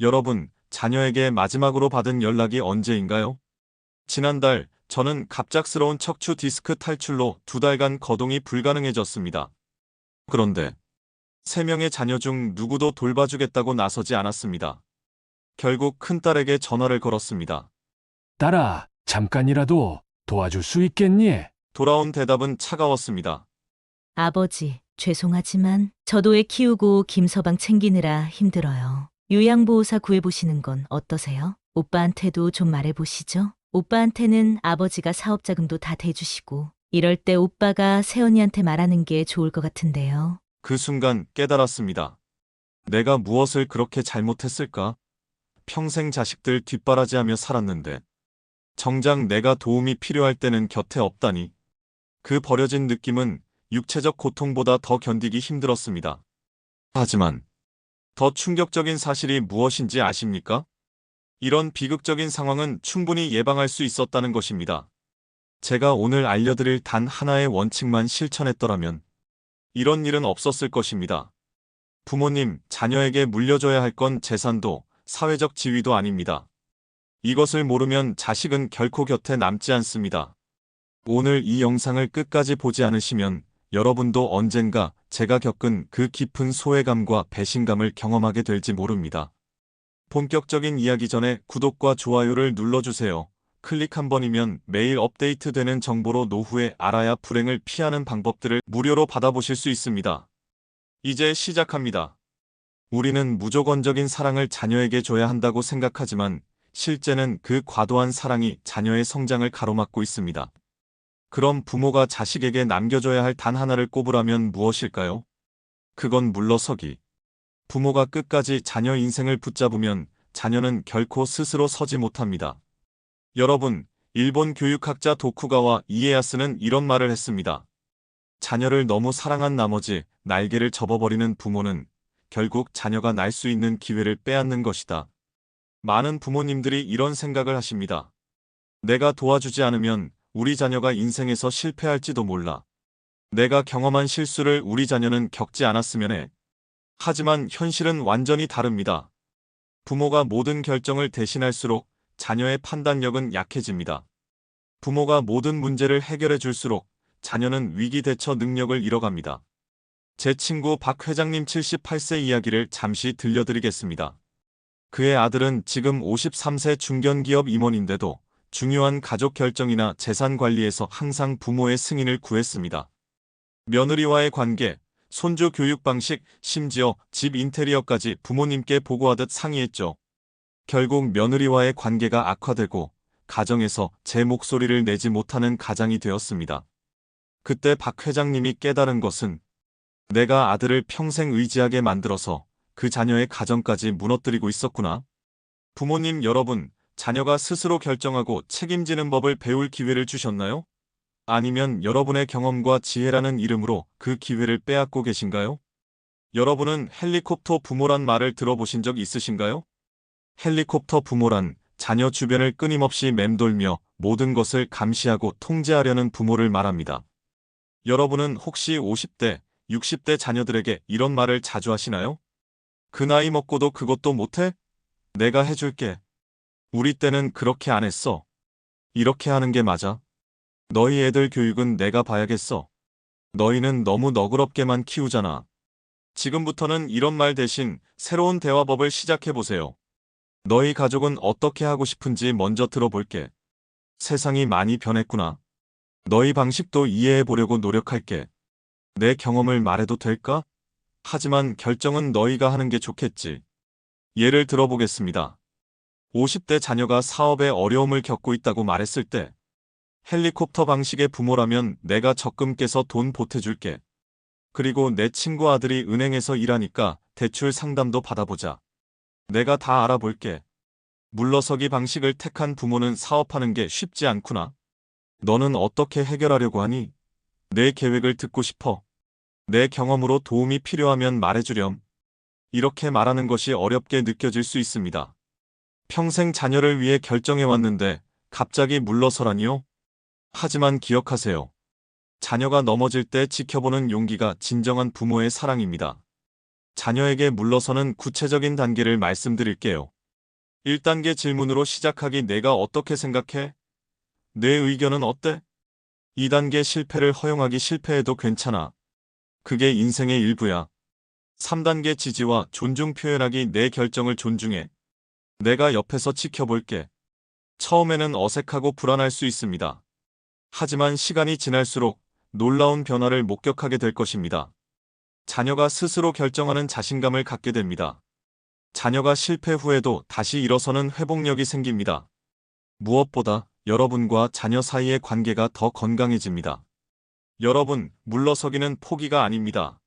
여러분, 자녀에게 마지막으로 받은 연락이 언제인가요? 지난달 저는 갑작스러운 척추 디스크 탈출로 두 달간 거동이 불가능해졌습니다. 그런데 세 명의 자녀 중 누구도 돌봐주겠다고 나서지 않았습니다. 결국 큰딸에게 전화를 걸었습니다. 딸아, 잠깐이라도 도와줄 수 있겠니? 돌아온 대답은 차가웠습니다. 아버지, 죄송하지만 저도 애 키우고 김서방 챙기느라 힘들어요. 요양보호사 구해보시는 건 어떠세요? 오빠한테도 좀 말해보시죠. 오빠한테는 아버지가 사업자금도 다 대주시고 이럴 때 오빠가 세연이한테 말하는 게 좋을 것 같은데요. 그 순간 깨달았습니다. 내가 무엇을 그렇게 잘못했을까? 평생 자식들 뒷바라지하며 살았는데 정작 내가 도움이 필요할 때는 곁에 없다니. 그 버려진 느낌은 육체적 고통보다 더 견디기 힘들었습니다. 하지만 더 충격적인 사실이 무엇인지 아십니까? 이런 비극적인 상황은 충분히 예방할 수 있었다는 것입니다. 제가 오늘 알려드릴 단 하나의 원칙만 실천했더라면 이런 일은 없었을 것입니다. 부모님, 자녀에게 물려줘야 할 건 재산도 사회적 지위도 아닙니다. 이것을 모르면 자식은 결코 곁에 남지 않습니다. 오늘 이 영상을 끝까지 보지 않으시면 여러분도 언젠가 제가 겪은 그 깊은 소외감과 배신감을 경험하게 될지 모릅니다. 본격적인 이야기 전에 구독과 좋아요를 눌러주세요. 클릭 한 번이면 매일 업데이트되는 정보로 노후에 알아야 불행을 피하는 방법들을 무료로 받아보실 수 있습니다. 이제 시작합니다. 우리는 무조건적인 사랑을 자녀에게 줘야 한다고 생각하지만 실제는 그 과도한 사랑이 자녀의 성장을 가로막고 있습니다. 그럼 부모가 자식에게 남겨줘야 할 단 하나를 꼽으라면 무엇일까요? 그건 물러서기. 부모가 끝까지 자녀 인생을 붙잡으면 자녀는 결코 스스로 서지 못합니다. 여러분, 일본 교육학자 도쿠가와 이에야스는 이런 말을 했습니다. 자녀를 너무 사랑한 나머지 날개를 접어버리는 부모는 결국 자녀가 날 수 있는 기회를 빼앗는 것이다. 많은 부모님들이 이런 생각을 하십니다. 내가 도와주지 않으면 우리 자녀가 인생에서 실패할지도 몰라. 내가 경험한 실수를 우리 자녀는 겪지 않았으면 해. 하지만 현실은 완전히 다릅니다. 부모가 모든 결정을 대신할수록 자녀의 판단력은 약해집니다. 부모가 모든 문제를 해결해 줄수록 자녀는 위기 대처 능력을 잃어갑니다. 제 친구 박 회장님 78세 이야기를 잠시 들려드리겠습니다. 그의 아들은 지금 53세 중견기업 임원인데도 중요한 가족 결정이나 재산 관리에서 항상 부모의 승인을 구했습니다. 며느리와의 관계, 손주 교육 방식, 심지어 집 인테리어까지 부모님께 보고하듯 상의했죠. 결국 며느리와의 관계가 악화되고 가정에서 제 목소리를 내지 못하는 가장이 되었습니다. 그때 박 회장님이 깨달은 것은 내가 아들을 평생 의지하게 만들어서 그 자녀의 가정까지 무너뜨리고 있었구나. 부모님 여러분, 자녀가 스스로 결정하고 책임지는 법을 배울 기회를 주셨나요? 아니면 여러분의 경험과 지혜라는 이름으로 그 기회를 빼앗고 계신가요? 여러분은 헬리콥터 부모란 말을 들어보신 적 있으신가요? 헬리콥터 부모란 자녀 주변을 끊임없이 맴돌며 모든 것을 감시하고 통제하려는 부모를 말합니다. 여러분은 혹시 50대, 60대 자녀들에게 이런 말을 자주 하시나요? 그 나이 먹고도 그것도 못해? 내가 해줄게. 우리 때는 그렇게 안 했어. 이렇게 하는 게 맞아. 너희 애들 교육은 내가 봐야겠어. 너희는 너무 너그럽게만 키우잖아. 지금부터는 이런 말 대신 새로운 대화법을 시작해보세요. 너희 가족은 어떻게 하고 싶은지 먼저 들어볼게. 세상이 많이 변했구나. 너희 방식도 이해해보려고 노력할게. 내 경험을 말해도 될까? 하지만 결정은 너희가 하는 게 좋겠지. 예를 들어보겠습니다. 50대 자녀가 사업에 어려움을 겪고 있다고 말했을 때, 헬리콥터 방식의 부모라면 내가 적금 깨서 돈 보태줄게. 그리고 내 친구 아들이 은행에서 일하니까 대출 상담도 받아보자. 내가 다 알아볼게. 물러서기 방식을 택한 부모는 사업하는 게 쉽지 않구나. 너는 어떻게 해결하려고 하니? 내 계획을 듣고 싶어. 내 경험으로 도움이 필요하면 말해주렴. 이렇게 말하는 것이 어렵게 느껴질 수 있습니다. 평생 자녀를 위해 결정해왔는데 갑자기 물러서라니요? 하지만 기억하세요. 자녀가 넘어질 때 지켜보는 용기가 진정한 부모의 사랑입니다. 자녀에게 물러서는 구체적인 단계를 말씀드릴게요. 1단계 질문으로 시작하기 내가 어떻게 생각해? 내 의견은 어때? 2단계 실패를 허용하기 실패해도 괜찮아. 그게 인생의 일부야. 3단계 지지와 존중 표현하기 내 결정을 존중해. 내가 옆에서 지켜볼게. 처음에는 어색하고 불안할 수 있습니다. 하지만 시간이 지날수록 놀라운 변화를 목격하게 될 것입니다. 자녀가 스스로 결정하는 자신감을 갖게 됩니다. 자녀가 실패 후에도 다시 일어서는 회복력이 생깁니다. 무엇보다 여러분과 자녀 사이의 관계가 더 건강해집니다. 여러분, 물러서기는 포기가 아닙니다.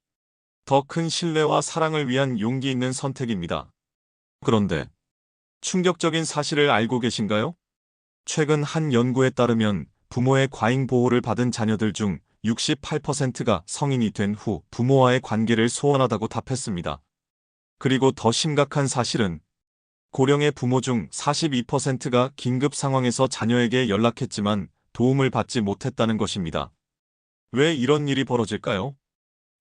더 큰 신뢰와 사랑을 위한 용기 있는 선택입니다. 그런데 충격적인 사실을 알고 계신가요? 최근 한 연구에 따르면 부모의 과잉 보호를 받은 자녀들 중 68%가 성인이 된 후 부모와의 관계를 소원하다고 답했습니다. 그리고 더 심각한 사실은 고령의 부모 중 42%가 긴급 상황에서 자녀에게 연락했지만 도움을 받지 못했다는 것입니다. 왜 이런 일이 벌어질까요?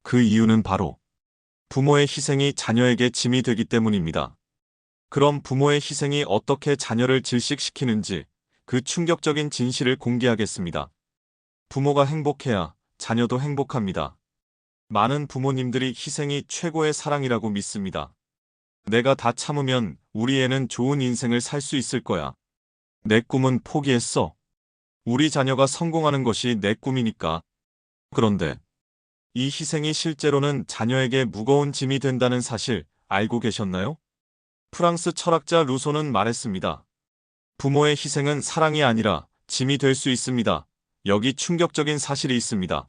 그 이유는 바로 부모의 희생이 자녀에게 짐이 되기 때문입니다. 그럼 부모의 희생이 어떻게 자녀를 질식시키는지 그 충격적인 진실을 공개하겠습니다. 부모가 행복해야 자녀도 행복합니다. 많은 부모님들이 희생이 최고의 사랑이라고 믿습니다. 내가 다 참으면 우리 애는 좋은 인생을 살 수 있을 거야. 내 꿈은 포기했어. 우리 자녀가 성공하는 것이 내 꿈이니까. 그런데 이 희생이 실제로는 자녀에게 무거운 짐이 된다는 사실 알고 계셨나요? 프랑스 철학자 루소는 말했습니다. 부모의 희생은 사랑이 아니라 짐이 될 수 있습니다. 여기 충격적인 사실이 있습니다.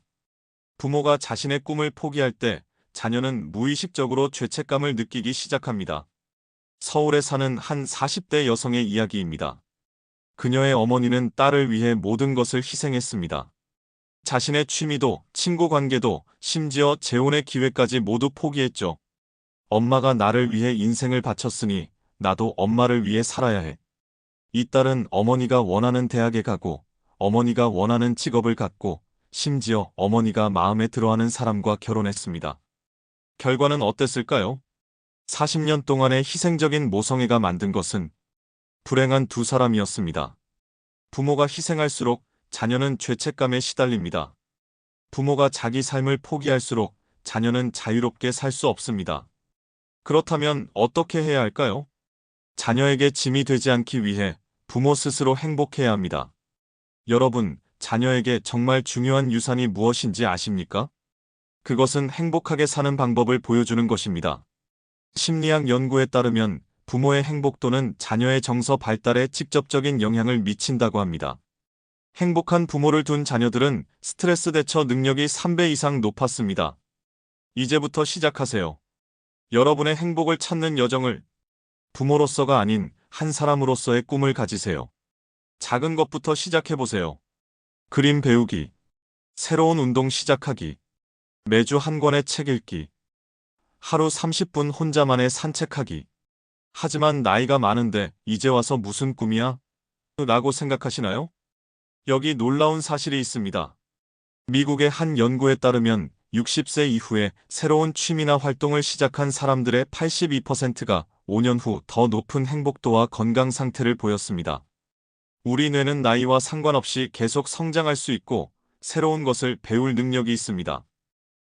부모가 자신의 꿈을 포기할 때 자녀는 무의식적으로 죄책감을 느끼기 시작합니다. 서울에 사는 한 40대 여성의 이야기입니다. 그녀의 어머니는 딸을 위해 모든 것을 희생했습니다. 자신의 취미도, 친구 관계도, 심지어 재혼의 기회까지 모두 포기했죠. 엄마가 나를 위해 인생을 바쳤으니 나도 엄마를 위해 살아야 해. 이 딸은 어머니가 원하는 대학에 가고, 어머니가 원하는 직업을 갖고, 심지어 어머니가 마음에 들어하는 사람과 결혼했습니다. 결과는 어땠을까요? 40년 동안의 희생적인 모성애가 만든 것은 불행한 두 사람이었습니다. 부모가 희생할수록 자녀는 죄책감에 시달립니다. 부모가 자기 삶을 포기할수록 자녀는 자유롭게 살 수 없습니다. 그렇다면 어떻게 해야 할까요? 자녀에게 짐이 되지 않기 위해 부모 스스로 행복해야 합니다. 여러분, 자녀에게 정말 중요한 유산이 무엇인지 아십니까? 그것은 행복하게 사는 방법을 보여주는 것입니다. 심리학 연구에 따르면 부모의 행복도는 자녀의 정서 발달에 직접적인 영향을 미친다고 합니다. 행복한 부모를 둔 자녀들은 스트레스 대처 능력이 3배 이상 높았습니다. 이제부터 시작하세요. 여러분의 행복을 찾는 여정을 부모로서가 아닌 한 사람으로서의 꿈을 가지세요. 작은 것부터 시작해보세요. 그림 배우기, 새로운 운동 시작하기, 매주 한 권의 책 읽기, 하루 30분 혼자만의 산책하기. 하지만 나이가 많은데 이제 와서 무슨 꿈이야? 라고 생각하시나요? 여기 놀라운 사실이 있습니다. 미국의 한 연구에 따르면 60세 이후에 새로운 취미나 활동을 시작한 사람들의 82%가 5년 후 더 높은 행복도와 건강 상태를 보였습니다. 우리 뇌는 나이와 상관없이 계속 성장할 수 있고 새로운 것을 배울 능력이 있습니다.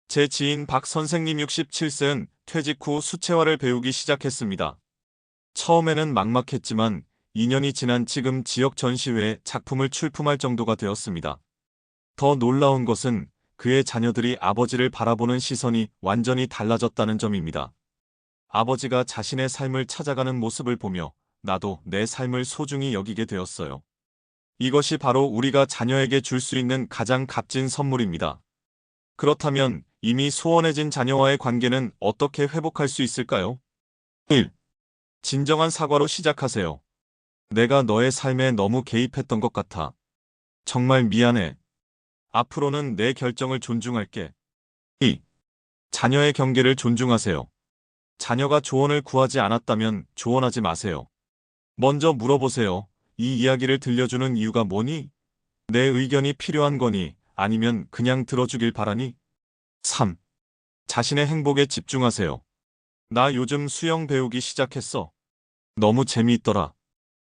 제 지인 박 선생님 67세는 퇴직 후 수채화를 배우기 시작했습니다. 처음에는 막막했지만 2년이 지난 지금 지역 전시회에 작품을 출품할 정도가 되었습니다. 더 놀라운 것은 그의 자녀들이 아버지를 바라보는 시선이 완전히 달라졌다는 점입니다. 아버지가 자신의 삶을 찾아가는 모습을 보며 나도 내 삶을 소중히 여기게 되었어요. 이것이 바로 우리가 자녀에게 줄 수 있는 가장 값진 선물입니다. 그렇다면 이미 소원해진 자녀와의 관계는 어떻게 회복할 수 있을까요? 1. 진정한 사과로 시작하세요. 내가 너의 삶에 너무 개입했던 것 같아. 정말 미안해. 앞으로는 내 결정을 존중할게. 2. 자녀의 경계를 존중하세요. 자녀가 조언을 구하지 않았다면 조언하지 마세요. 먼저 물어보세요. 이 이야기를 들려주는 이유가 뭐니? 내 의견이 필요한 거니? 아니면 그냥 들어주길 바라니? 3. 자신의 행복에 집중하세요. 나 요즘 수영 배우기 시작했어. 너무 재미있더라.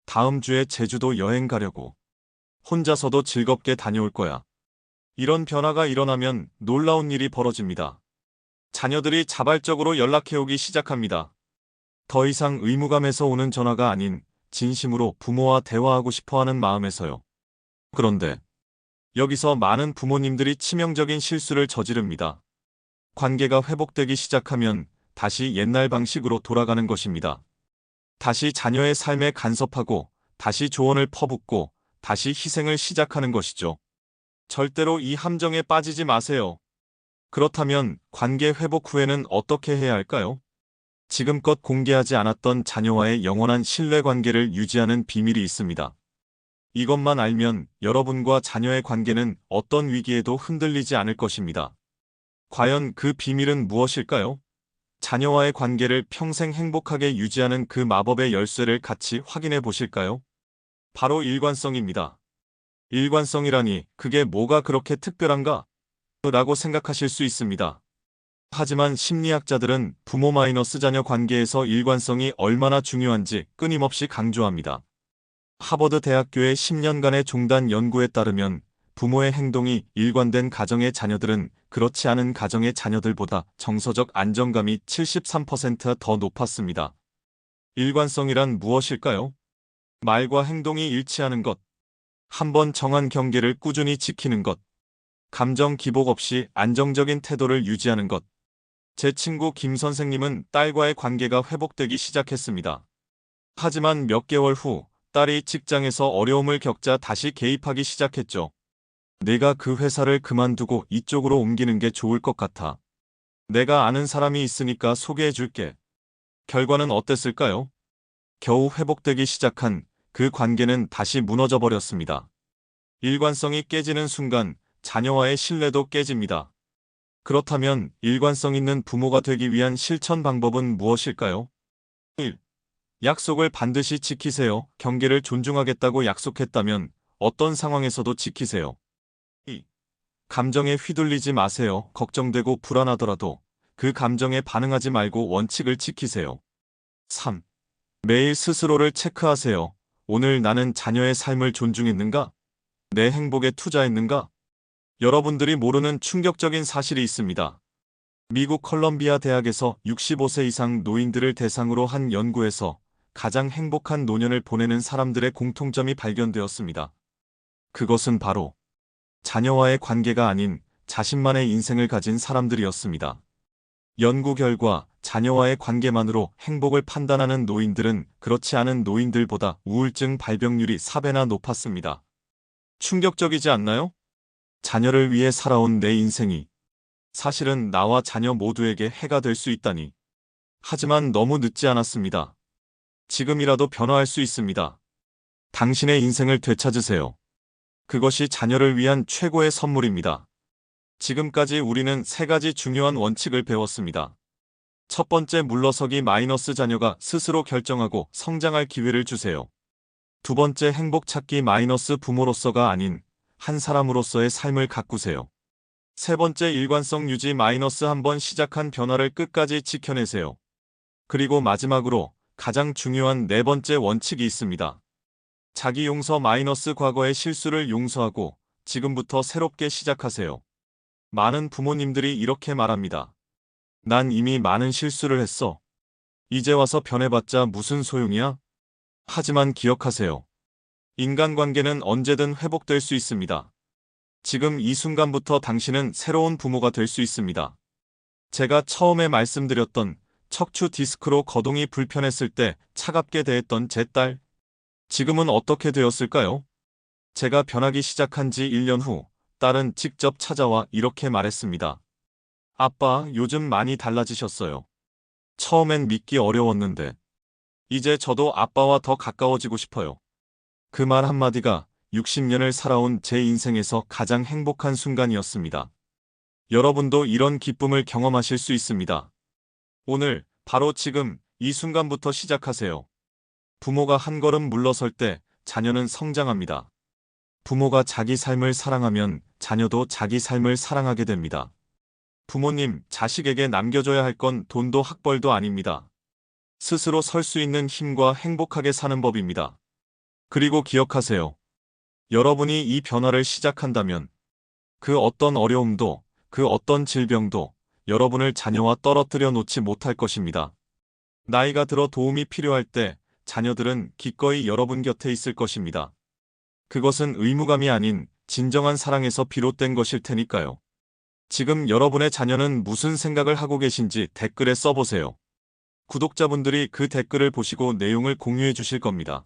다음 주에 제주도 여행 가려고. 혼자서도 즐겁게 다녀올 거야. 이런 변화가 일어나면 놀라운 일이 벌어집니다. 자녀들이 자발적으로 연락해오기 시작합니다. 더 이상 의무감에서 오는 전화가 아닌 진심으로 부모와 대화하고 싶어 하는 마음에서요. 그런데 여기서 많은 부모님들이 치명적인 실수를 저지릅니다. 관계가 회복되기 시작하면 다시 옛날 방식으로 돌아가는 것입니다. 다시 자녀의 삶에 간섭하고 다시 조언을 퍼붓고 다시 희생을 시작하는 것이죠. 절대로 이 함정에 빠지지 마세요. 그렇다면 관계 회복 후에는 어떻게 해야 할까요? 지금껏 공개하지 않았던 자녀와의 영원한 신뢰 관계를 유지하는 비밀이 있습니다. 이것만 알면 여러분과 자녀의 관계는 어떤 위기에도 흔들리지 않을 것입니다. 과연 그 비밀은 무엇일까요? 자녀와의 관계를 평생 행복하게 유지하는 그 마법의 열쇠를 같이 확인해 보실까요? 바로 일관성입니다. 일관성이라니 그게 뭐가 그렇게 특별한가? 라고 생각하실 수 있습니다. 하지만 심리학자들은 부모 마이너스 자녀 관계에서 일관성이 얼마나 중요한지 끊임없이 강조합니다. 하버드 대학교의 10년간의 종단 연구에 따르면 부모의 행동이 일관된 가정의 자녀들은 그렇지 않은 가정의 자녀들보다 정서적 안정감이 73%더 높았습니다. 일관성이란 무엇일까요? 말과 행동이 일치하는 것. 한번 정한 경계를 꾸준히 지키는 것. 감정 기복 없이 안정적인 태도를 유지하는 것. 제 친구 김 선생님은 딸과의 관계가 회복되기 시작했습니다. 하지만 몇 개월 후 딸이 직장에서 어려움을 겪자 다시 개입하기 시작했죠. 내가 그 회사를 그만두고 이쪽으로 옮기는 게 좋을 것 같아. 내가 아는 사람이 있으니까 소개해 줄게. 결과는 어땠을까요? 겨우 회복되기 시작한 그 관계는 다시 무너져 버렸습니다. 일관성이 깨지는 순간 자녀와의 신뢰도 깨집니다. 그렇다면 일관성 있는 부모가 되기 위한 실천 방법은 무엇일까요? 1. 약속을 반드시 지키세요. 경계를 존중하겠다고 약속했다면 어떤 상황에서도 지키세요. 2. 감정에 휘둘리지 마세요. 걱정되고 불안하더라도 그 감정에 반응하지 말고 원칙을 지키세요. 3. 매일 스스로를 체크하세요. 오늘 나는 자녀의 삶을 존중했는가? 내 행복에 투자했는가? 여러분들이 모르는 충격적인 사실이 있습니다. 미국 컬럼비아 대학에서 65세 이상 노인들을 대상으로 한 연구에서 가장 행복한 노년을 보내는 사람들의 공통점이 발견되었습니다. 그것은 바로 자녀와의 관계가 아닌 자신만의 인생을 가진 사람들이었습니다. 연구 결과 자녀와의 관계만으로 행복을 판단하는 노인들은 그렇지 않은 노인들보다 우울증 발병률이 4배나 높았습니다. 충격적이지 않나요? 자녀를 위해 살아온 내 인생이 사실은 나와 자녀 모두에게 해가 될 수 있다니. 하지만 너무 늦지 않았습니다. 지금이라도 변화할 수 있습니다. 당신의 인생을 되찾으세요. 그것이 자녀를 위한 최고의 선물입니다. 지금까지 우리는 세 가지 중요한 원칙을 배웠습니다. 첫 번째 물러서기 마이너스 자녀가 스스로 결정하고 성장할 기회를 주세요. 두 번째 행복 찾기 마이너스 부모로서가 아닌 한 사람으로서의 삶을 가꾸세요. 세 번째 일관성 유지 마이너스 한번 시작한 변화를 끝까지 지켜내세요. 그리고 마지막으로 가장 중요한 네 번째 원칙이 있습니다. 자기 용서 마이너스 과거의 실수를 용서하고 지금부터 새롭게 시작하세요. 많은 부모님들이 이렇게 말합니다. 난 이미 많은 실수를 했어. 이제 와서 변해봤자 무슨 소용이야? 하지만 기억하세요. 인간관계는 언제든 회복될 수 있습니다. 지금 이 순간부터 당신은 새로운 부모가 될 수 있습니다. 제가 처음에 말씀드렸던 척추 디스크로 거동이 불편했을 때 차갑게 대했던 제 딸. 지금은 어떻게 되었을까요? 제가 변하기 시작한 지 1년 후, 딸은 직접 찾아와 이렇게 말했습니다. 아빠, 요즘 많이 달라지셨어요. 처음엔 믿기 어려웠는데, 이제 저도 아빠와 더 가까워지고 싶어요. 그 말 한마디가 60년을 살아온 제 인생에서 가장 행복한 순간이었습니다. 여러분도 이런 기쁨을 경험하실 수 있습니다. 오늘, 바로 지금, 이 순간부터 시작하세요. 부모가 한 걸음 물러설 때 자녀는 성장합니다. 부모가 자기 삶을 사랑하면 자녀도 자기 삶을 사랑하게 됩니다. 부모님, 자식에게 남겨줘야 할 건 돈도 학벌도 아닙니다. 스스로 설 수 있는 힘과 행복하게 사는 법입니다. 그리고 기억하세요. 여러분이 이 변화를 시작한다면 그 어떤 어려움도 그 어떤 질병도 여러분을 자녀와 떨어뜨려 놓지 못할 것입니다. 나이가 들어 도움이 필요할 때 자녀들은 기꺼이 여러분 곁에 있을 것입니다. 그것은 의무감이 아닌 진정한 사랑에서 비롯된 것일 테니까요. 지금 여러분의 자녀는 무슨 생각을 하고 계신지 댓글에 써보세요. 구독자분들이 그 댓글을 보시고 내용을 공유해 주실 겁니다.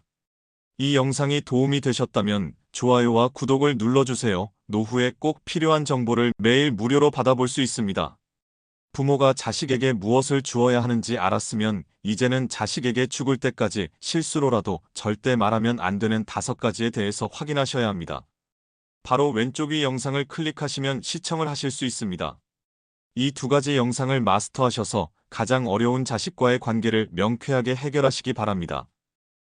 이 영상이 도움이 되셨다면 좋아요와 구독을 눌러주세요. 노후에 꼭 필요한 정보를 매일 무료로 받아볼 수 있습니다. 부모가 자식에게 무엇을 주어야 하는지 알았으면 이제는 자식에게 죽을 때까지 실수로라도 절대 말하면 안 되는 다섯 가지에 대해서 확인하셔야 합니다. 바로 왼쪽 위 영상을 클릭하시면 시청을 하실 수 있습니다. 이 두 가지 영상을 마스터하셔서 가장 어려운 자식과의 관계를 명쾌하게 해결하시기 바랍니다.